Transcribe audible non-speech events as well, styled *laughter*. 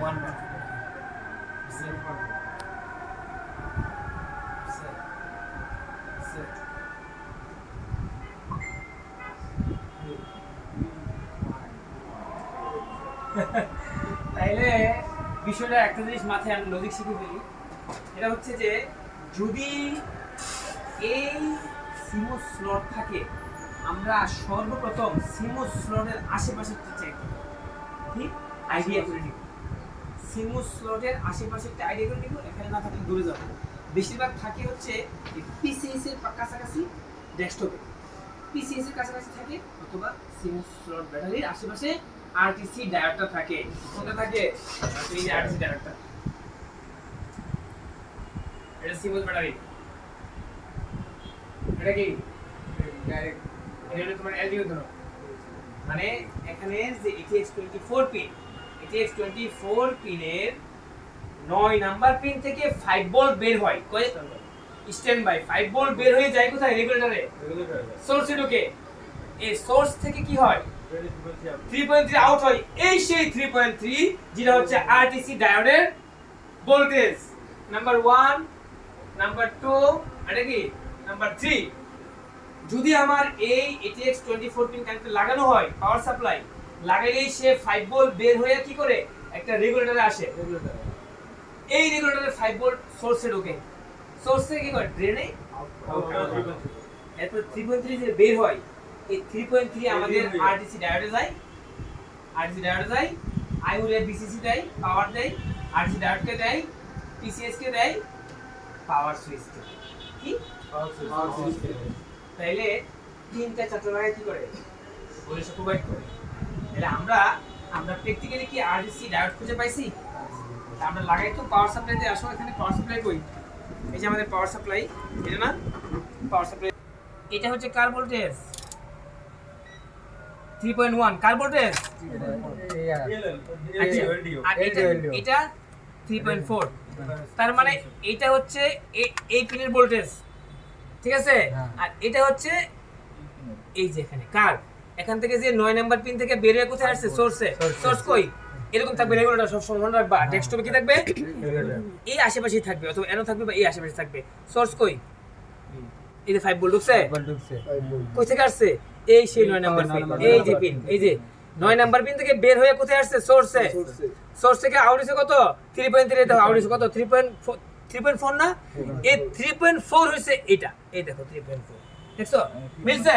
one তাইলে বিষয়টা একটা জিনিস মাথায় আমি লজিক শিখে ফেলি। এটা হচ্ছে যে, যদি এই সিমো স্লট থাকে, আমরা সর্বপ্রথম সিমো স্লটের আশেপাশে চেক ঠিক? আইডিয়া করে নিব। সিমো স্লটের আশেপাশে আইডিয়া করে নিব এখানে না থাকলে দূরে যাব। বেশিরভাগ থাকে হচ্ছে পিসিএস কাছাকাছি ডেস্কটপে। পিসিএস কাছাকাছি থাকে অথবা সিমো স্লট ব্যাটারির আশেপাশে আরটিসি ডায়োডটা থাকে। কোনটা থাকে? এই আরটিসি ডায়োডটা। এটা সিমো ব্যাটারি। এটা কি? ডাইরেক্ট এটা তোমার এলডিও ধরো। মানে এখানে যে ATX twenty four pin ATX twenty four পিনের নয় নাম্বার পিন থেকে ফাইভ ভোল্ট বের হয়। কয় স্ট্যান্ড বাই ফাইভ ভোল্ট বের হয়ে যায় কোথায়? রেগুলেটরে সোর্সে ঢুকে। এই সোর্স থেকে কি হয়? থ্রি পয়েন্ট থ্রি আউট হয়। এই সেই থ্রি পয়েন্ট থ্রি যেটা হচ্ছে RTC ডায়োডের voltage number one number two এটা কি? নাম্বার থ্রি যদি আমার এই ATX twenty four pin connector লাগানো হয় পাওয়ার সাপ্লাই লাগাইলেই সে ফাইভ ভোল্ট বের হয়ে কি করে? একটা রেগুলেটরে আসে। এই রেগুলেটরে ফাইভ ভোল্ট সোর্সে ঢোকে। সোর্স থেকে কি করে? ড্রেনে এরপর থ্রি পয়েন্ট থ্রি যে বের হয় এই থ্রি পয়েন্ট থ্রি আমাদের। আরটিসি ডায়োডে যায় আরটিসি ডায়োডে যায় আইউরে বিসিসি দেয় পাওয়ার দেয় আরটিসি ডায়োডকে দেয় পিসিএস কে দেয় পাওয়ার সুইচ কে কি? তাইলে তিনটা জায়গায় কি করে? প্রোভাইড করে। তাহলে আমরা আমরা প্র্যাকটিক্যালি কি আরটিসি ডায়োড খুঁজে পাইছি আমরা লাগাই তো পাওয়ার সাপ্লাইতে আসো এখানে পাওয়ার সাপ্লাই কই এই যে আমাদের পাওয়ার সাপ্লাই এটা না পাওয়ার সাপ্লাই এটা হচ্ছে কার ভোল্টেজ 3.1 কার ভোল্টেজ আচ্ছা আর এটা এটা 3.4 তার মানে এটা হচ্ছে এই পিনের ভোল্টেজ ঠিক আছে হ্যাঁ। আর এটা হচ্ছে এই যে এখানে কার এখান থেকে যে নয় নাম্বার পিন থেকে বেরিয়ে কোথায় আসছে? সোর্সে সোর্স কই? এরকম থাকবে রেগুলেটর সব সময় মনে রাখবা। ডেস্কটপে কি থাকবে? *laughs* এই আশেপাশেই থাকবে অথবা এনো থাকবে বা এই আশেপাশে থাকবে। সোর্স কই? এই যে 5 ভোল্ট ঢুকছে? কই থেকে আসছে? এই সেই নয় নাম্বার পিন এই যে পিন এই যে। নয় নাম্বার পিন থেকে বের হয়ে কোথায় আসছে? সোর্সে সোর্স থেকে আউট কত? থ্রি পয়েন্ট থ্রি দেখো আউট কত? Three point three point four না? এই থ্রি পয়েন্ট ফোর হয়েছে এটা। এই দেখো থ্রি পয়েন্ট ফোর দেখছ? মিলছে?